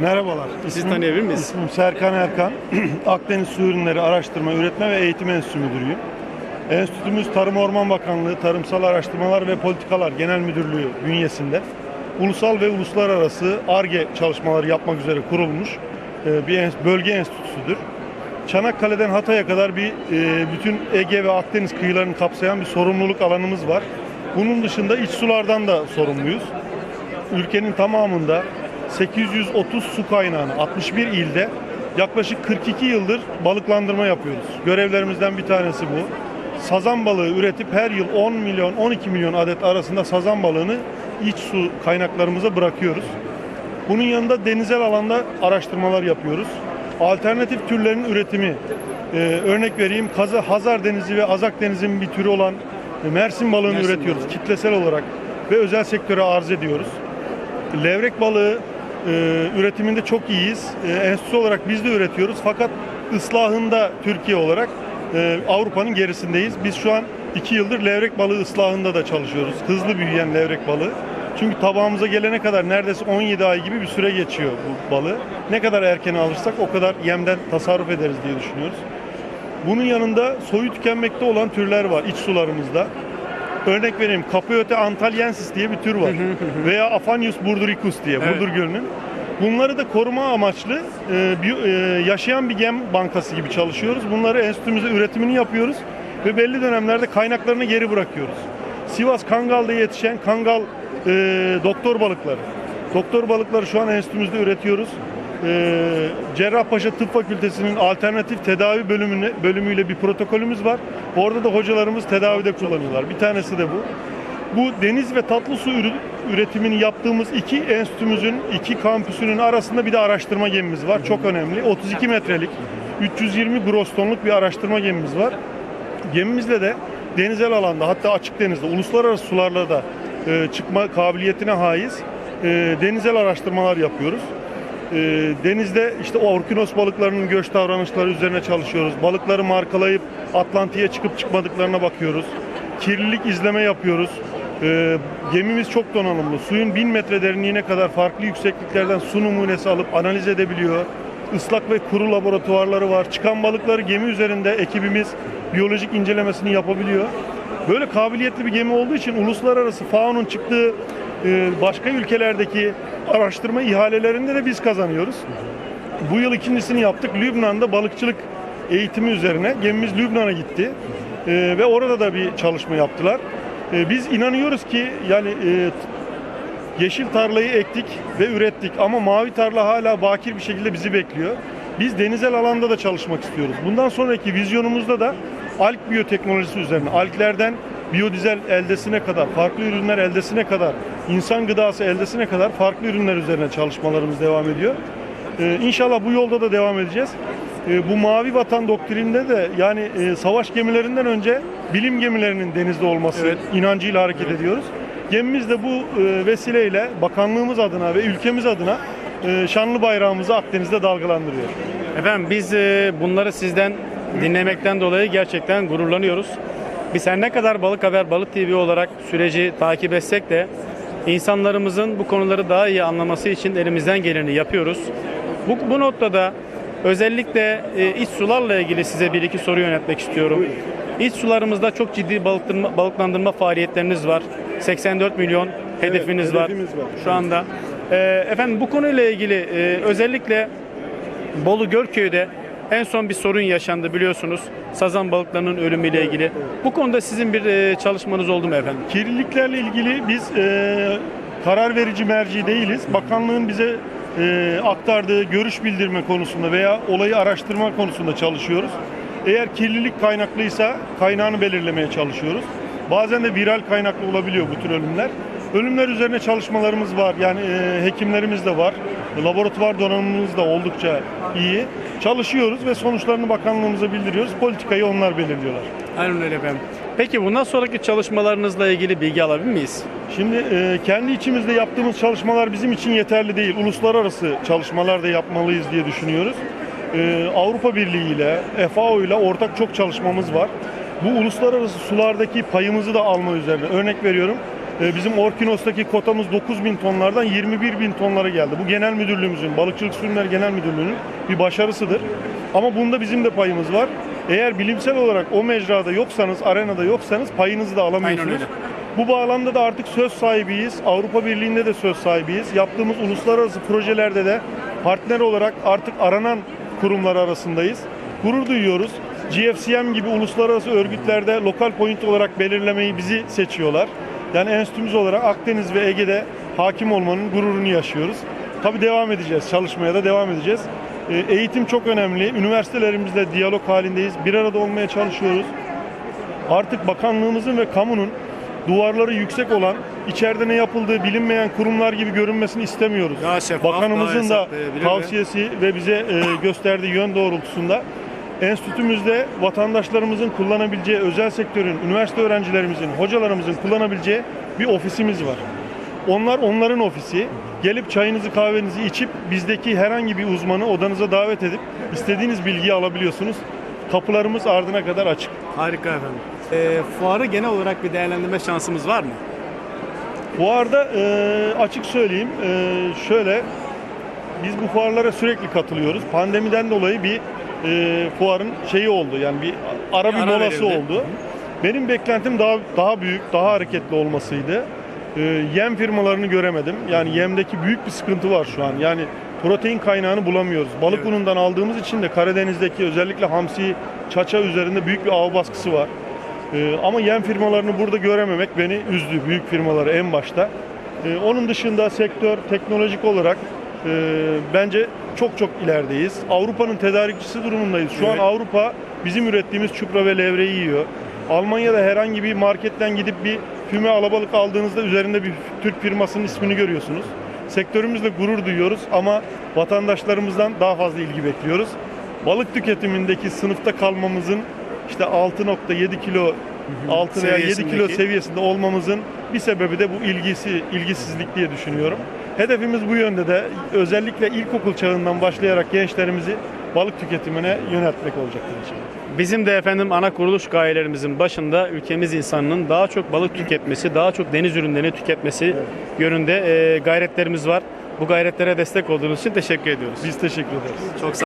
Merhabalar. Sizi tanıyabilir miyiz? İsmim Serkan Erkan. Akdeniz Su Ürünleri Araştırma, Üretme ve Eğitim Enstitüsü Müdürüyüm. Enstitümüz Tarım Orman Bakanlığı Tarımsal Araştırmalar ve Politikalar Genel Müdürlüğü bünyesinde ulusal ve uluslararası ARGE çalışmaları yapmak üzere kurulmuş e, bir bölge enstitüsüdür. Çanakkale'den Hatay'a kadar bir e, bütün Ege ve Akdeniz kıyılarını kapsayan bir sorumluluk alanımız var. Bunun dışında iç sulardan da sorumluyuz. Ülkenin tamamında 830 su kaynağını 61 ilde yaklaşık 42 yıldır balıklandırma yapıyoruz. Görevlerimizden bir tanesi bu. Sazan balığı üretip her yıl 10 milyon 12 milyon adet arasında sazan balığını iç su kaynaklarımıza bırakıyoruz. Bunun yanında denizel alanda araştırmalar yapıyoruz. Alternatif türlerin üretimi, e, örnek vereyim Kaza, Hazar Denizi ve Azak Denizi'nin bir türü olan Mersin balığını Mersin üretiyoruz balığı. kitlesel olarak ve özel sektöre arz ediyoruz. Levrek balığı e, üretiminde çok iyiyiz. E, enstitü olarak biz de üretiyoruz fakat ıslahında Türkiye olarak e, Avrupa'nın gerisindeyiz. Biz şu an iki yıldır levrek balığı ıslahında da çalışıyoruz. Hızlı büyüyen levrek balığı. Çünkü tabağımıza gelene kadar neredeyse 17 ay gibi bir süre geçiyor bu balığı. Ne kadar erken alırsak o kadar yemden tasarruf ederiz diye düşünüyoruz. Bunun yanında soyu tükenmekte olan türler var iç sularımızda. Örnek vereyim Capoeota antalyensis diye bir tür var. Veya Aphanius burduricus diye Evet. Burdur Gölü'nün. Bunları da koruma amaçlı e, biyo- e, yaşayan bir gem bankası gibi çalışıyoruz. Bunları enstitümüzde üretimini yapıyoruz ve belli dönemlerde kaynaklarını geri bırakıyoruz. Sivas Kangal'da yetişen Kangal e, doktor balıkları. Doktor balıkları şu an enstitümüzde üretiyoruz. E, Cerrahpaşa Tıp Fakültesi'nin alternatif tedavi bölümüne, bölümüyle bir protokolümüz var. Orada da hocalarımız tedavide kullanıyorlar. Bir tanesi de bu. Bu deniz ve tatlı su üretimini yaptığımız iki enstitümüzün, iki kampüsünün arasında bir de araştırma gemimiz var. Çok önemli. 32 metrelik, 320 gross tonluk bir araştırma gemimiz var. Gemimizle de denizel alanda hatta açık denizde, uluslararası sularla da e, çıkma kabiliyetine haiz e, denizel araştırmalar yapıyoruz. E, denizde işte orkinos balıklarının göç davranışları üzerine çalışıyoruz. Balıkları markalayıp Atlantik'e çıkıp çıkmadıklarına bakıyoruz. Kirlilik izleme yapıyoruz. E, gemimiz çok donanımlı. Suyun 1000 metre derinliğine kadar farklı yüksekliklerden su numunesi alıp analiz edebiliyor. Islak ve kuru laboratuvarları var. Çıkan balıkları gemi üzerinde ekibimiz biyolojik incelemesini yapabiliyor. Böyle kabiliyetli bir gemi olduğu için uluslararası FAO'nun çıktığı e, başka ülkelerdeki araştırma ihalelerinde de biz kazanıyoruz. Bu yıl ikincisini yaptık. Lübnan'da balıkçılık eğitimi üzerine gemimiz Lübnan'a gitti. E, ve orada da bir çalışma yaptılar. E, biz inanıyoruz ki yani Yeşil tarlayı ektik ve ürettik ama mavi tarla hala bakir bir şekilde bizi bekliyor. Biz denizel alanda da çalışmak istiyoruz. Bundan sonraki vizyonumuzda da alg biyoteknolojisi üzerine, alglerden biyodizel eldesine kadar, farklı ürünler eldesine kadar, insan gıdası eldesine kadar farklı ürünler üzerine çalışmalarımız devam ediyor. Ee, inşallah bu yolda da devam edeceğiz. Ee, bu mavi vatan doktrininde de yani e, savaş gemilerinden önce bilim gemilerinin denizde olması Evet. inancıyla hareket ediyoruz. Gemimiz de bu e, vesileyle bakanlığımız adına ve ülkemiz adına e, şanlı bayrağımızı Akdeniz'de dalgalandırıyor. Efendim biz e, bunları sizden dinlemekten dolayı gerçekten gururlanıyoruz. Biz her ne kadar Balık Haber Balık TV olarak süreci takip etsek de insanlarımızın bu konuları daha iyi anlaması için elimizden geleni yapıyoruz. Bu, bu noktada özellikle e, iç sularla ilgili size bir iki soru yönetmek istiyorum. İç sularımızda çok ciddi balıklandırma, balıklandırma faaliyetleriniz var. 84 milyon hedefiniz, var var. şu anda. E, efendim bu konuyla ilgili e, özellikle Bolu Görköy'de en son bir sorun yaşandı biliyorsunuz. Sazan balıklarının ölümüyle ilgili. Bu konuda sizin bir e, çalışmanız oldu mu efendim? Kirliliklerle ilgili biz e, karar verici merci değiliz. Bakanlığın bize e, aktardığı görüş bildirme konusunda veya olayı araştırma konusunda çalışıyoruz. Eğer kirlilik kaynaklıysa kaynağını belirlemeye çalışıyoruz. Bazen de viral kaynaklı olabiliyor bu tür ölümler. Ölümler üzerine çalışmalarımız var. Yani e, hekimlerimiz de var. Laboratuvar donanımımız da oldukça iyi. Çalışıyoruz ve sonuçlarını bakanlığımıza bildiriyoruz. Politikayı onlar belirliyorlar. Aynen öyle efendim. Peki bundan sonraki çalışmalarınızla ilgili bilgi alabilir miyiz? Şimdi e, kendi içimizde yaptığımız çalışmalar bizim için yeterli değil. Uluslararası çalışmalar da yapmalıyız diye düşünüyoruz. E, Avrupa Birliği ile, FAO ile ortak çok çalışmamız var. Bu uluslararası sulardaki payımızı da alma üzerine. Örnek veriyorum. E, bizim Orkinos'taki kotamız 9 bin tonlardan 21 bin tonlara geldi. Bu genel müdürlüğümüzün, Balıkçılık Sürümleri Genel Müdürlüğü'nün bir başarısıdır. Ama bunda bizim de payımız var. Eğer bilimsel olarak o mecrada yoksanız, arenada yoksanız payınızı da alamıyorsunuz. Bu bağlamda da artık söz sahibiyiz. Avrupa Birliği'nde de söz sahibiyiz. Yaptığımız uluslararası projelerde de partner olarak artık aranan kurumlar arasındayız. Gurur duyuyoruz. GFCM gibi uluslararası örgütlerde lokal point olarak belirlemeyi bizi seçiyorlar. Yani enstitümüz olarak Akdeniz ve Ege'de hakim olmanın gururunu yaşıyoruz. Tabii devam edeceğiz. Çalışmaya da devam edeceğiz. Ee, Eğitim çok önemli. Üniversitelerimizle diyalog halindeyiz. Bir arada olmaya çalışıyoruz artık bakanlığımızın ve kamunun duvarları yüksek olan, içeride ne yapıldığı bilinmeyen kurumlar gibi görünmesini istemiyoruz. Daha şeffaf, Bakanımızın daha da tavsiyesi ve bize e, gösterdiği yön doğrultusunda enstitümüzde vatandaşlarımızın kullanabileceği, özel sektörün, üniversite öğrencilerimizin, hocalarımızın kullanabileceği bir ofisimiz var. Onlar onların ofisi. Gelip çayınızı kahvenizi içip bizdeki herhangi bir uzmanı odanıza davet edip istediğiniz bilgiyi alabiliyorsunuz. Kapılarımız ardına kadar açık. Harika efendim. Ee, fuarı genel olarak bir değerlendirme şansımız var mı? Bu arada e, açık söyleyeyim e, şöyle biz bu fuarlara sürekli katılıyoruz. Pandemiden dolayı bir e, fuarın şeyi oldu yani bir ara bir ara molası verildi. oldu. Benim beklentim daha daha büyük, daha hareketli olmasıydı. E, yem firmalarını göremedim. Yani yemdeki büyük bir sıkıntı var şu an. Yani protein kaynağını bulamıyoruz. Balık Evet. unundan aldığımız için de Karadeniz'deki özellikle hamsi, çaça üzerinde büyük bir av baskısı var. Ee, ama yem firmalarını burada görememek beni üzdü. Büyük firmaları en başta. Ee, onun dışında sektör teknolojik olarak e, bence çok çok ilerideyiz. Avrupa'nın tedarikçisi durumundayız. Şu Evet. an Avrupa bizim ürettiğimiz çupra ve levreyi yiyor. Almanya'da herhangi bir marketten gidip bir füme alabalık aldığınızda üzerinde bir Türk firmasının ismini görüyorsunuz. Sektörümüzle gurur duyuyoruz ama vatandaşlarımızdan daha fazla ilgi bekliyoruz. Balık tüketimindeki sınıfta kalmamızın işte 6.7 kilo 6 veya 7 kilo seviyesinde olmamızın bir sebebi de bu ilgisi ilgisizlik diye düşünüyorum. Hedefimiz bu yönde de özellikle ilkokul çağından başlayarak gençlerimizi balık tüketimine yöneltmek olacaktır inşallah. Bizim de efendim ana kuruluş gayelerimizin başında ülkemiz insanının daha çok balık tüketmesi, daha çok deniz ürünlerini tüketmesi yönünde e, gayretlerimiz var. Bu gayretlere destek olduğunuz için teşekkür ediyoruz. Biz teşekkür ederiz. Çok sağ